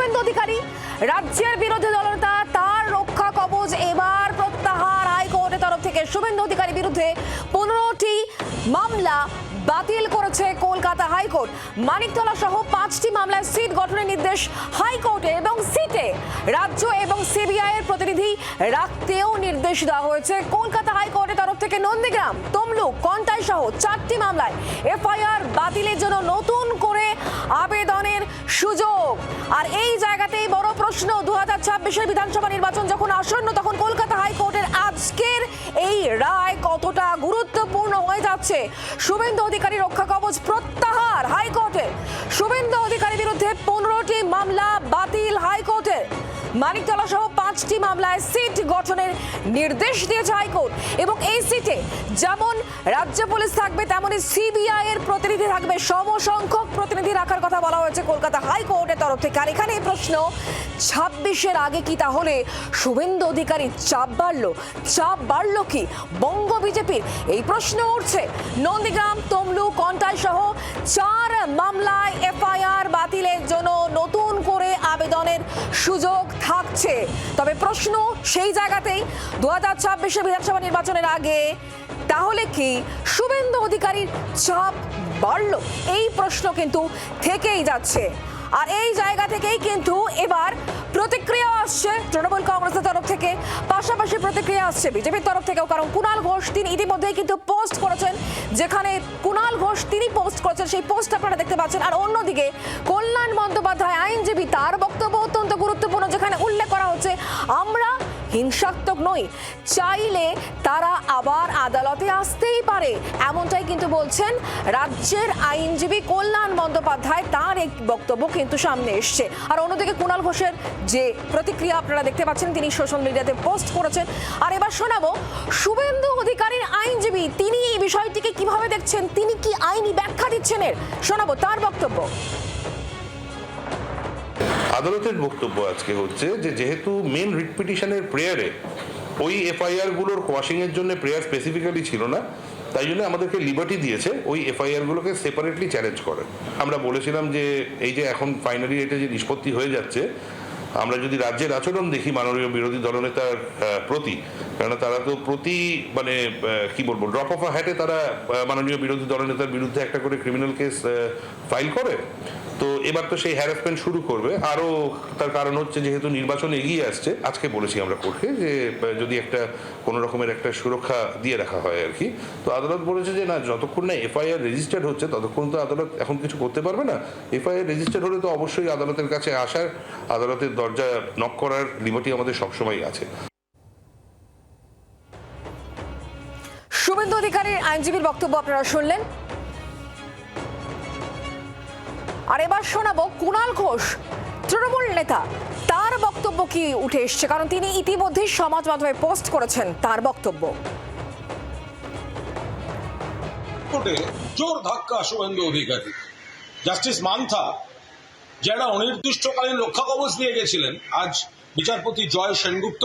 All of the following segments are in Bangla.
শুভেন্দু অধিকারী, রাজ্যের বিরোধী দলনেতা, তার রক্ষা কবচ এবার প্রত্যাহার। হাইকোর্টের তরফ থেকে শুভেন্দু অধিকারী বিরুদ্ধে পনেরোটি মামলা বাতিল করেছে কলকাতা হাইকোর্ট মানিকতলা সহ পাঁচটি মামলায় সিট গঠনের নির্দেশ হাইকোর্টে এবং সিটে রাজ্য এবং সিবিআই এর প্রতিনিধি রাখতেও নির্দেশ দেওয়া হয়েছে। কলকাতা হাইকোর্টের তরফ থেকে নন্দীগ্রাম, তমলুক কন্টাই সহ চারটি মামলায় এফআইআর বাতিলের জন্য নতুন সুযোগ। আর এই জায়গাতেই বড় প্রশ্ন দু হাজার ছাব্বিশের বিধানসভা নির্বাচন যখন আসন্ন, তখন কলকাতা হাইকোর্টের আজকের এই রায় কতটা গুরুত্বপূর্ণ হয়ে যাচ্ছে? শুভেন্দু অধিকারী রক্ষা কবচ প্রত্যাহার হাইকোর্টে। শুভেন্দু অধিকারী বিরুদ্ধে পনেরোটি মামলা বাতিল হাইকোর্টে। মানিকতলা সহ পাঁচটি মামলায় সিট গঠনের নির্দেশ দিয়েছে হাইকোর্ট। এবং এই সিটে যেমন রাজ্য পুলিশ থাকবে তেমনই সিবিআই এর প্রতিনিধি থাকবে। সমসংখ্যক প্রতিনিধি রাখার কথা বলা হয়েছে কলকাতা হাইকোর্টের তরফ থেকে। আর এখানে প্রশ্ন, ছাব্বিশের আগে কি তাহলে শুভেন্দু অধিকারী চাপ বাড়ল? চাপ বাড়ল কি? বঙ্গ বিজেপির এই প্রশ্ন উঠছে। নন্দীগ্রাম তমলু কন্টাই সহ চার মামলায় এফআইআর বাতিলের জন্য নতুন করে আবেদনের সুযোগ থাকছে তবে প্রশ্ন সেই জায়গাতেই দু হাজার ছাব্বিশে বিধানসভা নির্বাচনের আগে, তাহলে কি শুভেন্দু অধিকারীর চাপ বাড়ল? এই প্রশ্ন কিন্তু থেকেই যাচ্ছে। আর এই জায়গা থেকেই কিন্তু এবার প্রতিক্রিয়া আসছে তৃণমূল কংগ্রেসের তরফ থেকে। পাশাপাশি প্রতিক্রিয়া আসছে বিজেপির তরফ থেকেও, কারণ কুণাল ঘোষ তিনি ইতিমধ্যেই কিন্তু পোস্ট করেছেন, যেখানে কুণাল ঘোষ তিনি পোস্ট করেছেন, সেই পোস্ট আপনারা দেখতে পাচ্ছেন। আর অন্যদিকে কল্যাণ বন্দ্যোপাধ্যায়, আইনজীবী, তার বক্তব্য অত্যন্ত গুরুত্বপূর্ণ, যেখানে উল্লেখ হচ্ছে, আমরা হিংসাত্মক নই। চাইলে তারা আবার আদালতে আসতেই পারে। এমনটাই কিন্তু বলছেন রাজ্যের আইনজীবী কল্যাণ বন্দ্যোপাধ্যায়। তার এই বক্তব্য কিন্তু সামনে এসছে। আর অন্যদিকে কুণাল ঘোষের যে প্রতিক্রিয়া আপনারা দেখতে পাচ্ছেন, তিনি সোশ্যাল মিডিয়াতে পোস্ট করেছেন। আর এবার শোনাবো, শুভেন্দু অধিকারীর আইনজীবী, তিনি এই বিষয়টিকে কীভাবে দেখছেন? তিনি কি আইনি ব্যাখ্যা দিচ্ছেন এর? শোনাবো তার বক্তব্য। আদালতের বক্তব্য আজকে হচ্ছে যে, যেহেতু মেন রিট পিটিশনের প্রেয়ারে ওই এফআইআরগুলোর কোয়াশিং এর জন্য প্রেয়ার স্পেসিফিক্যালি ছিল না, তাই জন্য আমাদেরকে লিবার্টি দিয়েছে, ওই এফআইআর গুলোকে সেপারেটলি চ্যালেঞ্জ করেন আমরা বলেছিলাম যে, এই যে এখন ফাইনালি এটা যে নিষ্পত্তি হয়ে যাচ্ছে, আমরা যদি রাজ্যের আচরণ দেখি মাননীয় বিরোধী দলনেতার প্রতি, কেননা তারা তো প্রতি মানে কি বলব ড্রপ অফ হ্যাটে তারা মাননীয় বিরোধী দলনেতার বিরুদ্ধে একটা করে ক্রিমিনাল কেস ফাইল করে। তো এবার তো সেই হ্যারাসমেন্ট শুরু করবে। আরও তার কারণ হচ্ছে যেহেতু নির্বাচন এগিয়ে আসছে, আজকে বলেছি আমরা কোর্টকে যে যদি একটা কোনো রকমের একটা সুরক্ষা দিয়ে রাখা হয় আর কি। তো আদালত বলেছে যে, না, যতক্ষণ না এফআইআর রেজিস্টার্ড হচ্ছে, ততক্ষণ তো আদালত এখন কিছু করতে পারবে না। এফআইআর রেজিস্টার্ড হলে তো অবশ্যই আদালতের কাছে আসার, আদালতের দরজা নক করার লিবার্টি আমাদের সবসময় আছে। শুভেন্দু অধিকারীর আইনজীবীর বক্তব্য আপনারা শুনলেন। আর এবার শোনাবো কুণাল ঘোষ, তৃণমূল নেতা। তার বক্তব্য কি উঠে এসছে? কারণ তিনি ইতিমধ্যেই সমাজ মাধ্যমে পোস্ট করেছেন তার বক্তব্য। জোর ধাক্কা শুভেন্দু অধিকারী। জাস্টিস মান্থা, যারা অনির্দিষ্টকালীন রক্ষা কবচ দিয়ে গেছিলেন, আজ বিচারপতি জয় সেনগুপ্ত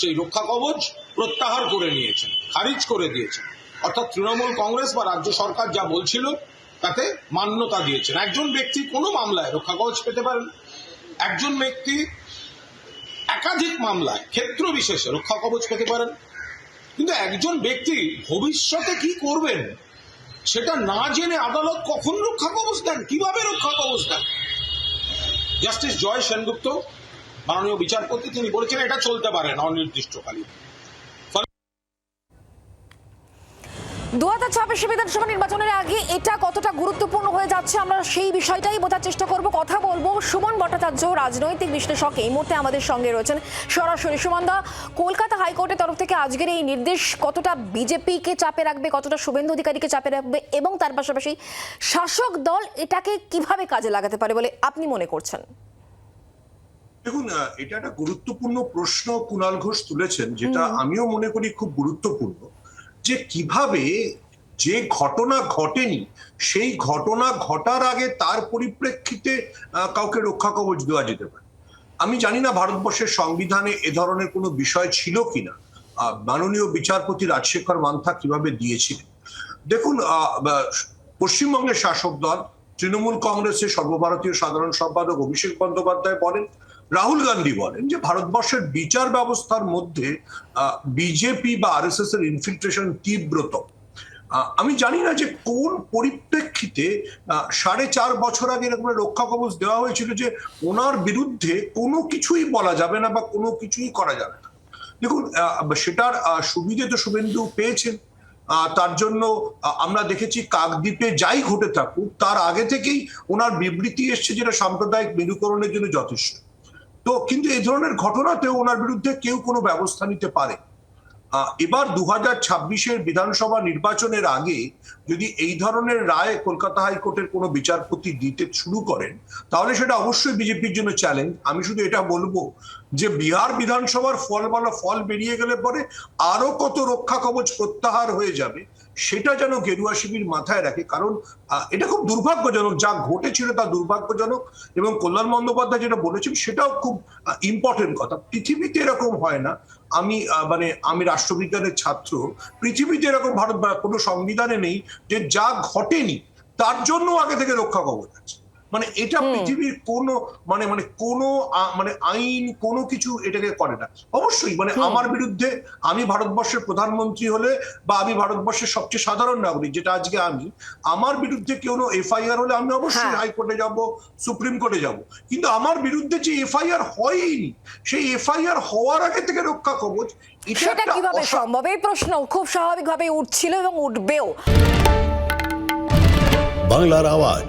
সেই রক্ষা কবচ প্রত্যাহার করে নিয়েছেন, খারিজ করে দিয়েছেন। অর্থাৎ তৃণমূল কংগ্রেস বা রাজ্য সরকার যা বলছিল তাতে মান্যতা দিয়েছেন। একজন ব্যক্তি কোনো মামলায় রক্ষা কবচ পেতে পারেন একজন ব্যক্তি একাধিক মামলায় ক্ষেত্র বিশেষে রক্ষা কবচ পেতে পারেন কিন্তু একজন ব্যক্তি ভবিষ্যতে কি করবেন, সেটা না জেনে আদালত কখন রক্ষা কবচ দেন, কীভাবে রক্ষা কবচ দেন? জাস্টিস জয় সেনগুপ্ত, মাননীয় বিচারপতি, তিনি বলেছেন, এটা চলতে পারে না অনির্দিষ্টকালীন। দু হাজার ছাব্বিশে বিধানসভা নির্বাচনের আগে এটা কতটা গুরুত্বপূর্ণ হয়ে যাচ্ছে আমরা সেই বিষয়টাই বোঝার চেষ্টা করব। কথা বলব সুমন ভট্টাচার্য রাজনৈতিক বিশ্লেষক। এই মুহূর্তে আমাদের সঙ্গে রয়েছেন সরাসরি সুমনদা কলকাতা হাইকোর্টের তরফ থেকে আজকের এই নির্দেশ কতটা বিজেপিকে চাপে রাখবে কতটা শুভেন্দু অধিকারীকে চাপে রাখবে এবং তার পাশাপাশি শাসক দল এটাকে কীভাবে কাজে লাগাতে পারে বলে আপনি মনে করছেন? দেখুন এটা একটা গুরুত্বপূর্ণ প্রশ্ন কুণাল ঘোষ তুলেছেন যেটা আমিও মনে করি খুব গুরুত্বপূর্ণ। যে কীভাবে যে ঘটনা ঘটেনি, সেই ঘটনা ঘটার আগে তার পরিপ্রেক্ষিতে কাউকে রক্ষা কবচ দেওয়া যেতে পারে। আমি জানি না ভারতবর্ষের সংবিধানে এ ধরনের কোনো বিষয় ছিল কিনা। মাননীয় বিচারপতি রাজশেখর মান্থা কীভাবে দিয়েছিলেন? দেখুন পশ্চিমবঙ্গের শাসক দল, তৃণমূল কংগ্রেসের সর্বভারতীয় সাধারণ সম্পাদক অভিষেক বন্দ্যোপাধ্যায় বলেন রাহুল গান্ধী বলেন যে ভারতবর্ষের বিচার ব্যবস্থার মধ্যে বিজেপি বা আর এস এস এর ইনফিল্ট্রেশন তীব্রতম। আহ, আমি জানি না যে কোন পরিপ্রেক্ষিতে সাড়ে চার বছর আগে এরকম রক্ষা কবচ দেওয়া হয়েছিল যে ওনার বিরুদ্ধে কোনো কিছুই বলা যাবে না বা কোনো কিছুই করা যাবে না। দেখুন সেটার সুবিধে তো শুভেন্দু পেয়েছেন। তার জন্য আমরা দেখেছি কাকদ্বীপে যাই ঘটে থাকুক তার আগে থেকেই ওনার বিবৃতি এসছে যেটা সাম্প্রদায়িক মেরুকরণের জন্য যথেষ্ট। তো কিন্তু এই ধরনের ঘটনাতেও ওনার বিরুদ্ধে কেউ কোনো ব্যবস্থা নিতে পারে। এবার দু হাজার ছাব্বিশের বিধানসভা নির্বাচনের আগে যদি এই ধরনের রায় কলকাতা হাইকোর্টের কোনো বিচারপতি দিতে শুরু করেন, তাহলে সেটা অবশ্যই বিজেপির জন্য চ্যালেঞ্জ আমি শুধু এটা বলব যে বিহার বিধানসভার ফল বলা ফল বেরিয়ে গেলে পরে আরও কত রক্ষা কবচ প্রত্যাহার হয়ে যাবে সেটা যেন গেরুয়া শিবির মাথায় রাখে। কারণ এটা খুব দুর্ভাগ্যজনক, যা ঘটেছিল তা দুর্ভাগ্যজনক এবং কল্যাণ বন্দ্যোপাধ্যায় যেটা বলেছেন সেটাও খুব ইম্পর্টেন্ট কথা। পৃথিবীতে এরকম হয় না। আমি মানে আমি রাষ্ট্রবিজ্ঞানের ছাত্র, পৃথিবীতে এরকম ভারত কোনো সংবিধানে নেই যে যা ঘটেনি, তার জন্য আগে থেকে রক্ষা কবচ আছে। মানে এটা পৃথিবীর কোনো মানে মানে কোনো মানে আইন কোনো কিছু এটাকে করে না। অবশ্যই মানে আমার বিরুদ্ধে আমি ভারতবর্ষের প্রধানমন্ত্রী হলে বা আমি ভারতবর্ষের সবচেয়ে সাধারণ নাগরিক যেটা আজকে আমি আমার বিরুদ্ধে কেউ এফআইআর হলে আমি অবশ্যই হ্যাঁ। হাইকোর্টে যাব সুপ্রিম কোর্টে যাব। কিন্তু আমার বিরুদ্ধে যে এফআইআর হয়নি সেই এফআইআর হওয়ার আগে থেকে রক্ষা কবচ এটা সেটা একটা কীভাবে সম্ভব? এই প্রশ্ন খুব স্বাভাবিকভাবে উঠছিল এবং উঠবেও। বাংলার আওয়াজ।